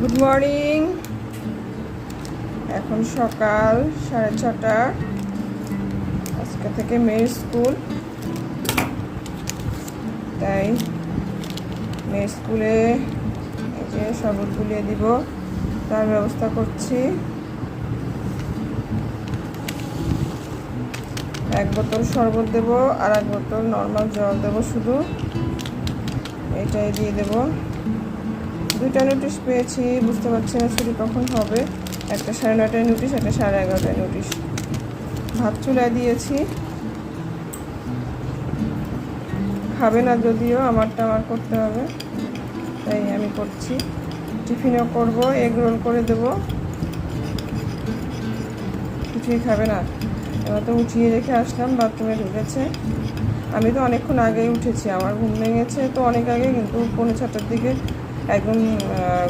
Good morning এখন সকাল, সাড়ে ছটা। আজকে থেকে মেয়ের স্কুল। তাই মেয়ের স্কুলে এই যে শরবত গুলিয়ে দিব, তার ব্যবস্থা করছি। এক বোতল শরবত দেব, আর এক বোতল নর্মাল জল দেব শুধু। এটাই দিয়ে দেব। দুইটা নোটিশ পেয়েছি, বুঝতে পারছি না ছুটি কখন হবে। একটা সাড়ে নয়টায় নোটিশ একটা সাড়ে এগারোটায় নোটিশ ভাত চুলায় দিয়েছি। খাবে না যদিও, আমারটা আমার করতে হবে। তাই আমি করছি। টিফিনও করব, এগ রোল করে দেব। কিছুই খাবে না। এবার তো উঠিয়ে রেখে আসলাম, বাথরুমে ঢুকেছে। আমি তো অনেকক্ষণ আগেই উঠেছি, আমার ঘুম ভেঙেছে তো অনেক আগে, কিন্তু পৌনে ছটার দিকে একদম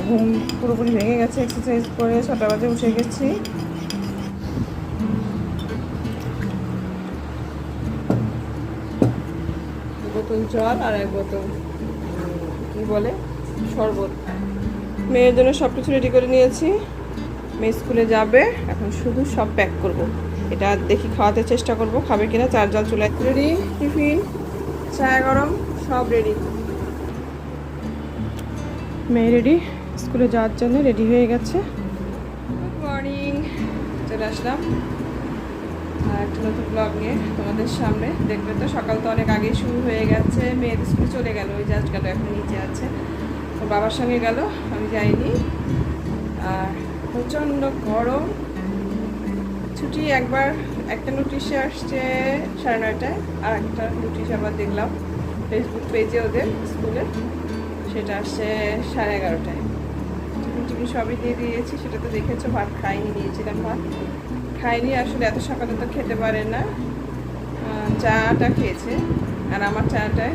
ঘুম পুরোপুরি ভেঙে গেছে এক্সারসাইজ করে ছটা বাজে উঠে গেছি। বোতল জল আর এক বোতল কি বলে? শরবত। মেয়ের জন্য সব কিছু রেডি করে নিয়েছি। মেয়ে স্কুলে যাবে, এখন শুধু সব প্যাক করব। এটা দেখি খাওয়াতে চেষ্টা করব, খাবে কিনা, চার জল চুলে রেডি টিফিন চা গরম? সব রেডি মেয়ে রেডি স্কুলে যাওয়ার জন্য রেডি হয়ে গেছে। গুড মর্নিং চলে আসলাম। একটা নতুন ব্লগ নিয়ে তোমাদের সামনে। দেখবে তো, সকাল তো অনেক আগেই শুরু হয়ে গেছে। মেয়েদের স্কুল চলে গেল, ওই জাস্ট গেল এখন নিচে আছে। ওর বাবার সঙ্গে গেল, আমি যাইনি। আর প্রচণ্ড গরম। ছুটি একবার, একটা নোটিশে আসছে সাড়ে নয়টায়, আর একটা নোটিশ আবার দেখলাম ফেসবুক পেজে ওদের স্কুলে। সেটা আসছে সাড়ে এগারোটায়। টিফিন টিফিন সবই দিয়ে দিয়েছি, সেটা তো দেখেছ, ভাত খাইনি, নিয়েছিলাম ভাত। খাইনি, আসলে এত সকালে তো খেতে পারে না। চাটা খেয়েছে, আর আমার চাটায়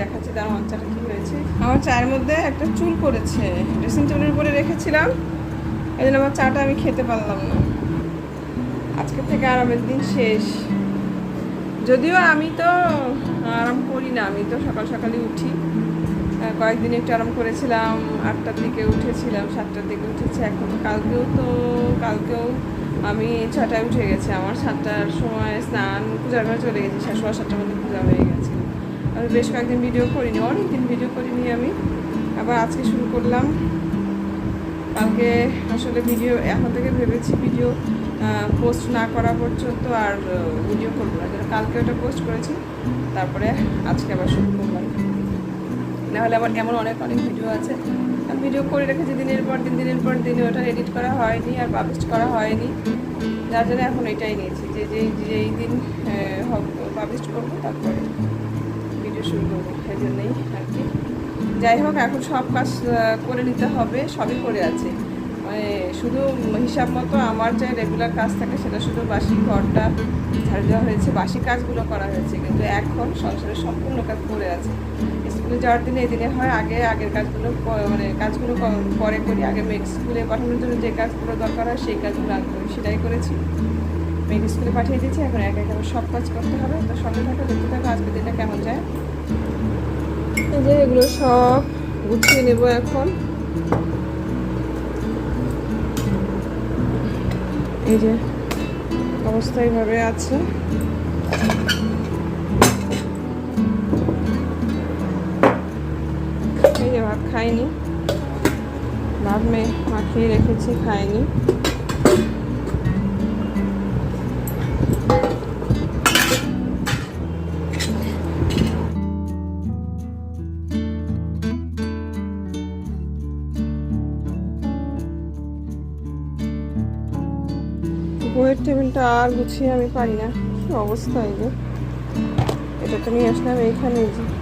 দেখাচ্ছে তার আমার চাটা কী হয়েছে। আমার চায়ের মধ্যে একটা চুল পড়েছে, ড্রেসিং টেবিলের উপরে রেখেছিলাম। এই জন্য আমার চাটা আমি খেতে পারলাম না। আজকে থেকে আরামের দিন শেষ। যদিও আমি তো আরাম করি না, আমি তো সকাল সকালই উঠি। কয়েকদিন একটু আরাম করেছিলাম, আটটার দিকে উঠেছিলাম, সাতটার দিকে উঠেছি, এখন কালকেও তো, কালকেও আমি ছটায় উঠে গেছি, আমার সাতটার সময় স্নান, পূজার ঘরে চলে গেছি সোয়া সাতটার মধ্যে পূজা হয়ে গেছে। আমি বেশ কয়েকদিন ভিডিও করিনি, অনেকদিন ভিডিও করিনি আমি, আবার আজকে শুরু করলাম। কালকে আসলে ভিডিও এখন থেকে ভেবেছি ভিডিও পোস্ট না করা পর্যন্ত আর ভিডিও করব না। কালকে ওটা পোস্ট করেছি, তারপরে আজকে আবার শুরু করলাম। নাহলে আমার এমন অনেক অনেক ভিডিও আছে। ভিডিও করে রেখেছি দিনের পর দিন, দিনের পর দিন ওটা এডিট করা হয়নি আর পাবলিশ করা হয়নি। যার জন্য এখন এটাই নিয়েছি যে যেই যেই দিন পাবলিশ করব তারপরে ভিডিও শুরু করব সেই জন্যই আর কি। যাই হোক, এখন সব কাজ করে নিতে হবে, সবই করে আছে। মানে শুধু হিসাব মতো আমার যে রেগুলার কাজ থাকে সেটা শুধু বাসি ঘরটা ঝাড়ু দেওয়া হয়েছে, বাসি কাজগুলো করা হয়েছে, কিন্তু এখন সংসারের সম্পূর্ণ কাজ করে আছে। স্কুলে যাওয়ার দিনে এই দিনে হয়, আগে আগের কাজগুলো মানে কাজগুলো পরে করি। আগে মেয়ে স্কুলে পাঠানোর জন্য যে কাজগুলো দরকার হয়, সেই কাজগুলো আগে করি, সেটাই করেছি। মেয়েকে স্কুলে পাঠিয়ে দিয়েছি, এখন একা একা সব কাজ করতে হবে। তো সঙ্গে থাকো, দেখতে থাকো, আজকের দিনটা কেমন যায়? এই যে এগুলো সব গুছিয়ে নেব এখন। এই যে অবস্থা এইভাবে আছে। যে ভাত খাইনি। ভাত মে, মাখিয়ে রেখেছি, খাইনি। বইয়ের টেবিলটা আর গুছিয়ে আমি পারি না। অবস্থা এই যে এটা তো নিয়ে আসলাম এইখানে এই যে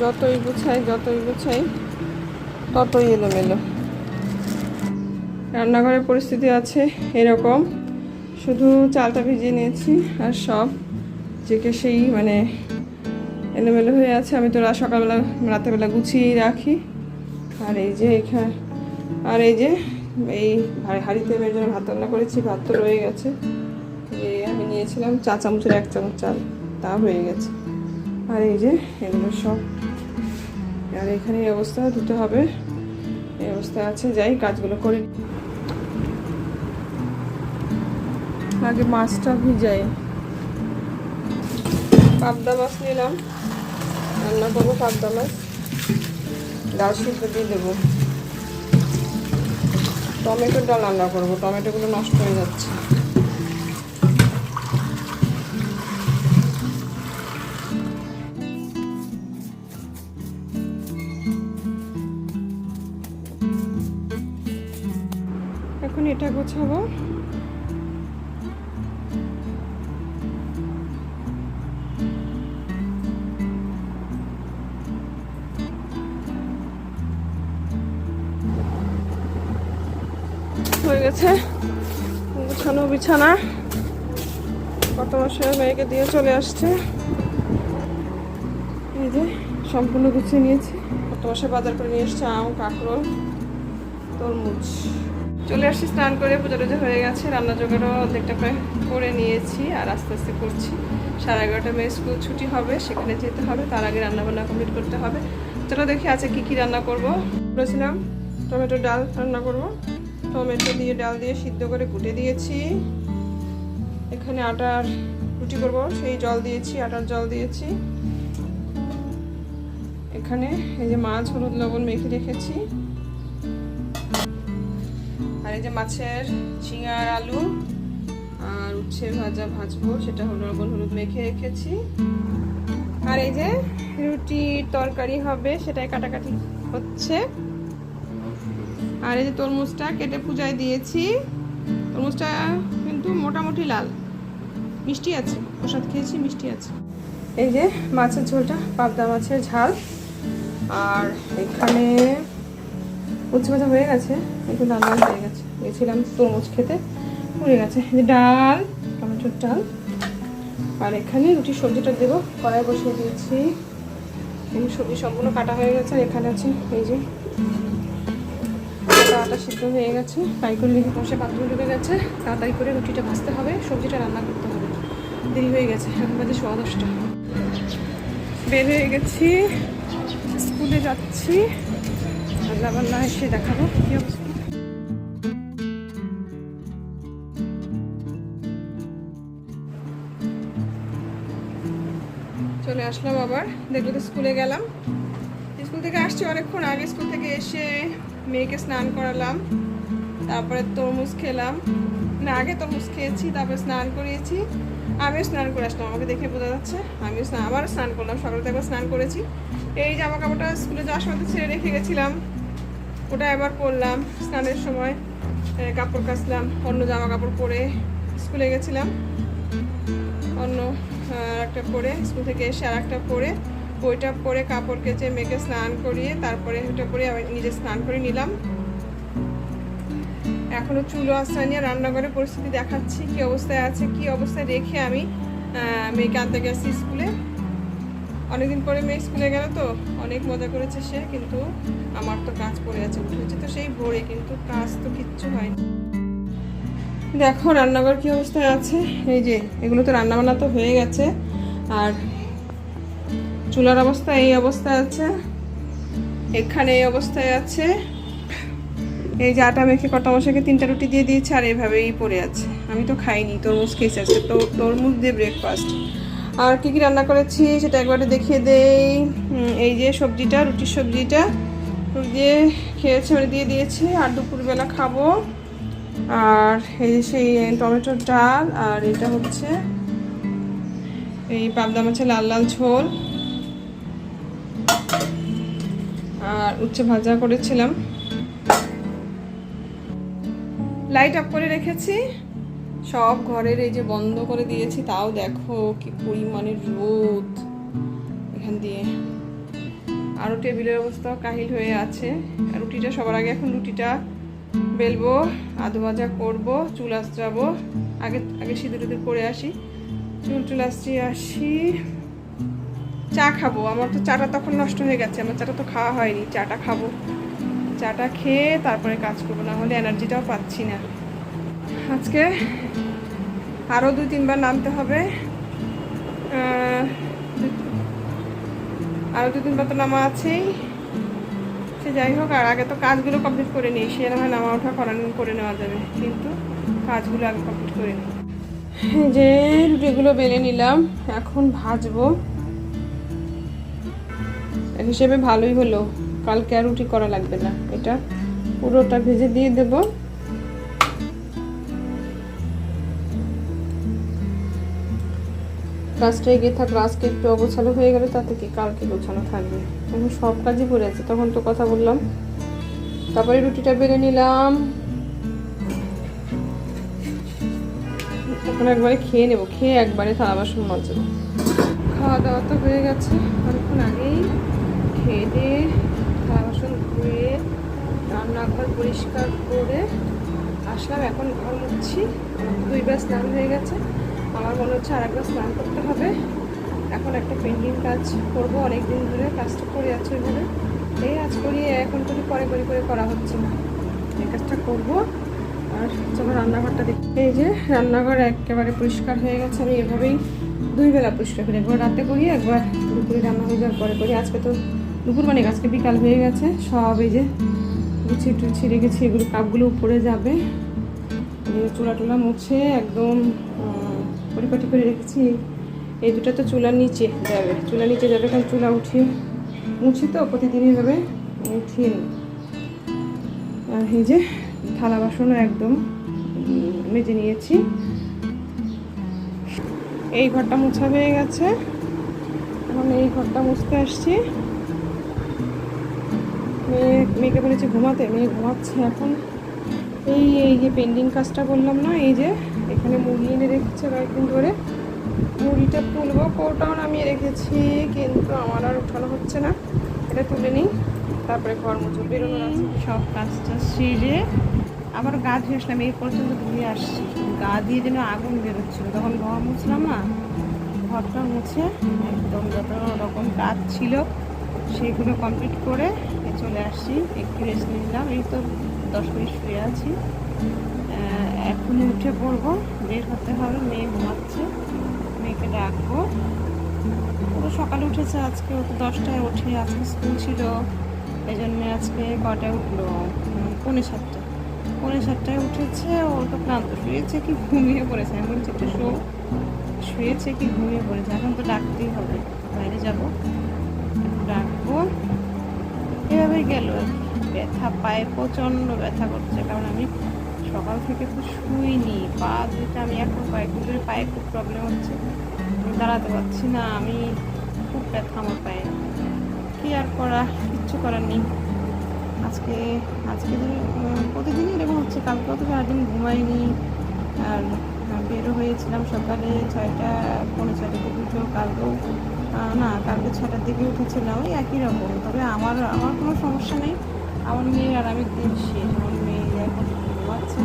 যতই গুছাই যতই গুছাই, ততই এলোমেলো। রান্নাঘরের পরিস্থিতি আছে এরকম। শুধু চালটা ভিজিয়ে নিয়েছি আর সব যেকে সেই মানে এলোমেলো হয়ে আছে। আমি তো রা- সকালবেলা, রাতেরবেলা গুছিয়ে রাখি। আর এই যে এখানে, আর এই যে এই হাঁড়িতে মেয়ের জন্য ভাত রান্না করেছি, ভাত তো রয়ে গেছে। এই আমি নিয়েছিলাম চা চামচের এক চামচ চাল, তা হয়ে গেছে। আর এই যে এগুলো সব আর এখানে এই অবস্থা, ধুতে হবে। এই অবস্থা আছে, যাই কাজগুলো করে আগে মাছটা ভিজাই। পাবদা মাছ নিলাম। রান্না করব পাবদা মাছ। ডাল সিদ্ধ দিয়ে দেবো। টমেটোর ডাল রান্না করব। টমেটোগুলো নষ্ট হয়ে যাচ্ছে। গোছাবো। হয়ে গেছে। গোছানো বিছানা। কত মাসের মেয়েকে দিয়ে চলে আসছে। এই যে সম্পূর্ণ গুছিয়ে নিয়েছি। কত মাসে বাজার করে নিয়ে এসছে আম, কাঁকরোল, তরমুজ। চলে আসছি, স্নান করে পুজো টুজো হয়ে গেছে, রান্না জোগাড়ও অর্ধেকটা প্রায় করে নিয়েছি আর আস্তে আস্তে করছি। সাড়ে এগারোটা মেয়ে স্কুল ছুটি হবে, সেখানে যেতে হবে, তার আগে রান্না বান্না কমপ্লিট করতে হবে। চলো দেখি আছে কি কি রান্না করব। বলেছিলাম, টমেটো ডাল রান্না করব। টমেটো দিয়ে ডাল দিয়ে সিদ্ধ করে কুটে দিয়েছি। এখানে আটার রুটি করব, সেই জল দিয়েছি, আটার জল দিয়েছি। এখানে এই যে মাছ, হলুদ, লবণ মেখে রেখেছি। এই যে মাছের ঝিঙার আলু আর উচ্ছে ভাজা ভাজবো, সেটা হলো লবণ হলুদ মেখে রেখেছি। আর এই যে রুটির তরকারি হবে, সেটাই কাটাকাটি হচ্ছে। আর এই যে তরমুজটা কেটে পূজায় দিয়েছি। তরমুজটা কিন্তু মোটামুটি লাল। মিষ্টি আছে, প্রসাদ খেয়েছি, মিষ্টি আছে। এই যে মাছের ঝোলটা, পাবদা মাছের ঝাল। আর এখানে উচ্ছে ভাজা হয়ে গেছে, একটু লাল লাল হয়ে গেছে। গেছিলাম তরমুজ খেতে হয়ে গেছে। ডাল, টমেটোর ডাল। আর এখানে রুটি সবজিটা দেবো, কড়াই বসিয়ে দিয়েছি। সবজি সম্পূর্ণ কাটা হয়ে গেছে, আর এখানে আছে এই যে আটা সিদ্ধ হয়ে গেছে। পাইকুর লেগে বসে পাত্র ঢুকে গেছে। তাড়াতাড়ি করে রুটিটা ভাজতে হবে, সবজিটা রান্না করতে হবে। দেরি হয়ে গেছে, এখন বাজে সোয়া দশটা। বের হয়ে গেছি, স্কুলে যাচ্ছি। রান্না বান্না এসে দেখাবো অবস্থা। চলে আসলাম আবার, দেখল তো স্কুলে গেলাম। স্কুল থেকে আসছি অনেকক্ষণ আগে, স্কুল থেকে এসে মেয়েকে স্নান করালাম, তারপরে তরমুজ খেলাম। না, আগে তরমুজ খেয়েছি, তারপরে স্নান করিয়েছি। আমিও স্নান করে আসলাম, আমাকে দেখে বোঝা যাচ্ছে। আমিও স্নান আবার স্নান করলাম, সকালে তো একবার স্নান করেছি। এই জামা কাপড়টা স্কুলে যাওয়ার সময় তো ছেড়ে রেখে গেছিলাম। ওটা এবার পরলাম স্নানের সময় কাপড় কাচলাম, অন্য জামা কাপড় পরে স্কুলে গেছিলাম। অন্য একটা পরে, স্কুল থেকে এসে আর একটা পরে ওইটা পরে কাপড় কেচে মেয়েকে স্নান করিয়ে তারপরে ওইটা পরে আবার নিজে স্নান করে নিলাম। এখনও চুলো আশ্রয় নিয়ে রান্নাঘরে পরিস্থিতি দেখাচ্ছি, কি অবস্থায় আছে, কি অবস্থায় রেখে আমি মেয়েকে আনতে গেছি স্কুলে। অনেকদিন পরে মেয়ে স্কুলে গেল তো, অনেক মজা করেছে সে, কিন্তু আমার তো কাজ পড়ে আছে উঠেছে তো? সেই ভোরে কিন্তু কাজ তো কিচ্ছু হয়নি। দেখো, রান্নাঘর কি অবস্থায় আছে? এই যে, এগুলো তো রান্না বান্না তো হয়ে গেছে, আর চুলার অবস্থা এই অবস্থায় আছে, এখানে এই অবস্থায় আছে। এই যে আটা মেখে কটা মশাকে তিনটা রুটি দিয়ে দিয়েছে, আর এভাবেই পড়ে আছে। আমি তো খাইনি, তরমুজ খেয়েছি আজকে, তো তরমুজ দিয়ে ব্রেকফাস্ট আর কি কি রান্না করেছি সেটা একবারে দেখিয়ে দেই। এই যে সবজিটা, রুটির সবজিটা দিয়ে খেয়েছে মানে দিয়ে দিয়েছি, আর দুপুরবেলা খাব। আর এই যে সেই টমেটোর ডাল, আর এটা হচ্ছে এই পাবদা মাছের লাল লাল ঝোল। আর উচ্ছে ভাজা করেছিলাম। লাইট অফ করে রেখেছি। সব ঘরের এই যে বন্ধ করে দিয়েছি, তাও দেখো কি পরিমাণের রোদ। এখান দিয়ে আরও টেবিলের অবস্থা কাহিল হয়ে আছে। রুটিটা সবার আগে এখন রুটিটা বেলবো আধু ভাজা করব, চুল আঁচড়াবো। আগে আগে সিঁদুর টুদুর করে আসি। চুল টুল আঁচড়িয়ে আসি। চা খাব, আমার তো চাটা তখন নষ্ট হয়ে গেছে, আমার চাটা তো খাওয়া হয়নি। চাটা খাব। চাটা খেয়ে তারপরে কাজ করব, না হলে এনার্জিটাও পাচ্ছি না। আজকে আরও দু তিনবার নামতে হবে। আহ, দু তিনবার তো নামা আছেই। সে যাই হোক আর আগে তো কাজগুলো কমপ্লিট করে নিই সে না হয় নামা ওঠা করান করে নেওয়া যাবে। কিন্তু কাজগুলো আগে কমপ্লিট করে নিই। যে রুটিগুলো বেলে নিলাম এখন ভাজবো। এক হিসেবে ভালোই হলো কালকে আর রুটি করা লাগবে না। এটা পুরোটা ভেজে দিয়ে দেব। কাজটা এগিয়ে থাকল আজকে একটু অগোছালো হয়ে গেলে তাতে কি কালকে গোছানো থাকবে? এখন সব কাজই পড়ে আছে, তখন তো কথা বললাম। তারপরে রুটিটা বেড়ে নিলাম। এখন একবারে খেয়ে নেব, খেয়ে একবারে থালা বাসন মাজবো। খাওয়া দাওয়া তো হয়ে গেছে, অনেকক্ষণ আগেই খেয়ে দিয়ে বাসন ধুয়ে রান্নাঘর পরিষ্কার করে আসলাম, এখন ঘর মুচ্ছি দুইবার স্নান হয়ে গেছে। আমার মনে হচ্ছে আর একবার স্নান করতে হবে। এখন একটা পেন্টিং কাজ করব অনেক দিন ধরে কাজটা করে যাচ্ছে ওইভাবে এই আজ করি এখন করি পরে করি করে করা হচ্ছে না। এই কাজটা করব। আর চলো রান্নাঘরটা দেখি এই যে রান্নাঘর একেবারে পরিষ্কার হয়ে গেছে, আমি এভাবেই দুই বেলা পরিষ্কার করি। একবার রাতে করি, একবার দুপুরে রান্না হয়ে যাওয়ার পরে করি। আজকে তো দুপুর মানে আজকে বিকাল হয়ে গেছে। সব এই যে গুছিয়ে টুছিয়ে রেখেছি, এগুলো কাপগুলো উপরে যাবে। চুলা টুলা মুছে একদম পরিপাটি করে রেখেছি। এই দুটো তো চুলার নিচে যাবে। চুলার নিচে যাবে কারণ চুলা উঠিয়ে মুছি তো প্রতিদিনই হবে উঠিয়ে আর এই যে থালা বাসনও একদম মেজে নিয়েছি। এই ঘরটা মোছা হয়ে গেছে। এখন এই ঘরটা মুছতে আসছি। মেয়ে, মেয়েকে বলেছি ঘুমাতে, মেয়ে ঘুমাচ্ছে এখন। এই এই যে পেন্ডিং কাজটা করলাম না এই যে এখানে মুড়ি এনে রেখেছে কয়েকদিন ধরে। মুড়িটা তুলবো কৌটাও নামিয়ে রেখেছি কিন্তু আমার আর উঠানো হচ্ছে না। এটা তুলে নিই তারপরে ঘর মুছো বেরোনোর আছে। সব কাজটা সেরে আবার গা ধুয়ে আসলাম এই পর্যন্ত ধুয়ে আসছি। গা দিয়ে যেন আগুন বেরোচ্ছিল তখন ঘর মুছলাম না ঘরটা মুছে একদম যত রকম কাজ ছিল সেগুলো কমপ্লিট করে চলে আসছি একটু রেস্ট নিলাম। এই তো দশ মিনিট শুয়ে আছি। এখনই উঠে পড়ব। বের হতে হবে মেয়ে ঘুমাচ্ছে। মেয়েকে ডাকবো। পুরো সকালে উঠেছে আজকে ও তো দশটায় উঠে আজকে স্কুল ছিল। এই জন্যে আজকে কটায় উঠল? উম, পৌনে সাতটা। পৌনে সাতটায় উঠেছে ও তো ক্লান্ত। শুয়েছে কি ঘুমিয়ে পড়েছে। আমি বলছি একটু শো। শুয়েছে কি ঘুমিয়ে পড়েছে। এখন তো ডাকতেই হবে। বাইরে যাব। ডাকবো। এভাবেই গেল আর কি। ব্যথা, পায়ে প্রচণ্ড ব্যথা করছে। কারণ আমি সকাল থেকে তো শুইনি, পা দুটা আমি এখন কয়েকদিন ধরে পায়ে খুব প্রবলেম হচ্ছে, আমি দাঁড়াতে পারছি না, আমি খুব ব্যথা আমার পায়ে। কি আর করা কিচ্ছু করার নেই। আজকে আজকে প্রতিদিনই এরকম হচ্ছে কালকেও তো সারাদিন ঘুমাইনি। আর বেরো হয়েছিলাম সকালে ছয়টা, পৌনে ছয়টা দিকে উঠেও কালকেও না, কালকে ছটার দিকে উঠেছিলাম, ওই একই রকম। তবে আমার আমার কোনো সমস্যা নেই। আমার মেয়ের আরামের দিন শেষ, আমার মেয়ে এখন ঘুমাচ্ছে।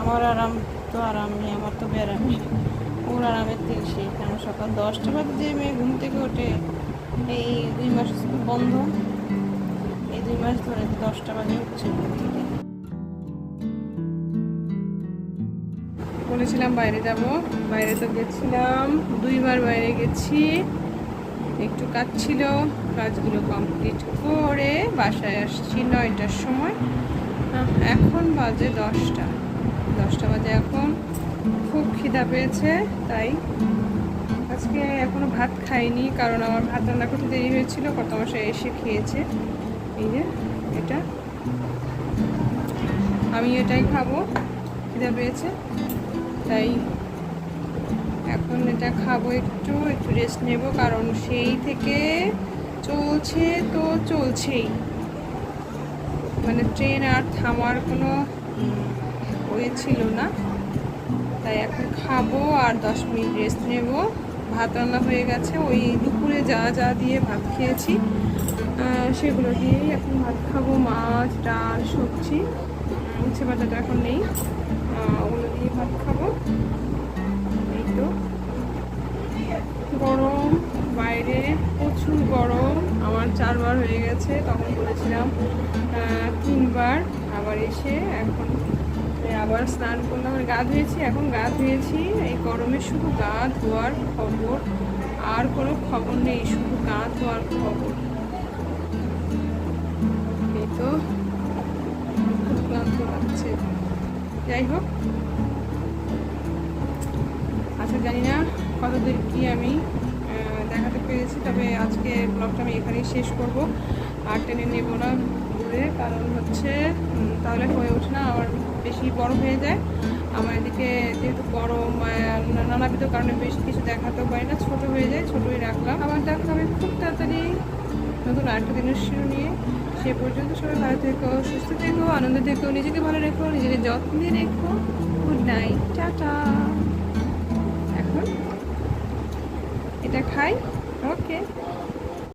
আমার আরাম তো আরাম আমার তো ব্যারাম ওর আরামের দিন শেষ, কারণ সকাল দশটা বাজে যে মেয়ে ঘুম থেকে ওঠে, এই দুই মাস বন্ধ। এই দুই মাস ধরে দশটা বাজে উঠছে ঘুম থেকে। বলেছিলাম বাইরে যাব, বাইরে তো গেছিলাম, দুইবার বাইরে গেছি। একটু কাজ ছিল কাজগুলো কমপ্লিট করে বাসায় আসছি নয়টার সময়। এখন বাজে দশটা। দশটা বাজে এখন। খুব খিদা পেয়েছে, তাই আজকে এখনও ভাত খাইনি, কারণ আমার ভাত রান্না করতে দেরি হয়েছিল, কত মাসে এসে খেয়েছে। এই যে, এটা। আমি এটাই খাব, খিদা পেয়েছে, তাই এখন এটা খাব একটু একটু রেস্ট নেব, কারণ সেই থেকে চলছে তো চলছেই। মানে ট্রেন আর থামার কোনো ওয়ে ছিল না। তাই এখন খাব আর দশ মিনিট রেস্ট নেব। ভাত রান্না হয়ে গেছে, ওই দুপুরে যা যা দিয়ে ভাত খেয়েছি সেগুলো দিয়েই এখন ভাত খাব, মাছ, ডাল, সবজি। উচ্ছে বাজাটা এখন নেই ওগুলো দিয়ে ভাত খাব। গরম, বাইরে প্রচুর গরম। আমার চারবার হয়ে গেছে, তখন বলেছিলাম তিনবার। আবার এসে এখন আবার স্নান করলাম। গা ধুয়েছি, এখন গা ধুয়েছি। এই গরমে শুধু গা ধোয়ার খবর। আর কোনো খবর নেই, শুধু গা ধোয়ার খবর। এই তো খুব ক্লান্ত লাগছে। যাই হোক। আচ্ছা জানি না কতদূর কি আমি দেখাতে পেরেছি, তবে আজকে ব্লগটা আমি এখানেই শেষ করব। আর টেনে নেব না ঘুরে কারণ হচ্ছে তাহলে হয়ে ওঠে না আমার বেশি বড় হয়ে যায়। আমার এদিকে যেহেতু গরম নানাবিধ কারণে বেশি কিছু দেখাতেও পারি না, ছোট হয়ে যায়, ছোটই রাখলাম। আবার দেখা হবে খুব তাড়াতাড়ি নতুন আরেকটা দিনের শুরু নিয়ে। সে পর্যন্ত সবাই ভালো থেকো, সুস্থ থেকো, আনন্দ থেকো, নিজেকে ভালো রেখো, নিজেকে যত্নে রেখো। Good night tata. এটা খাই। ওকে।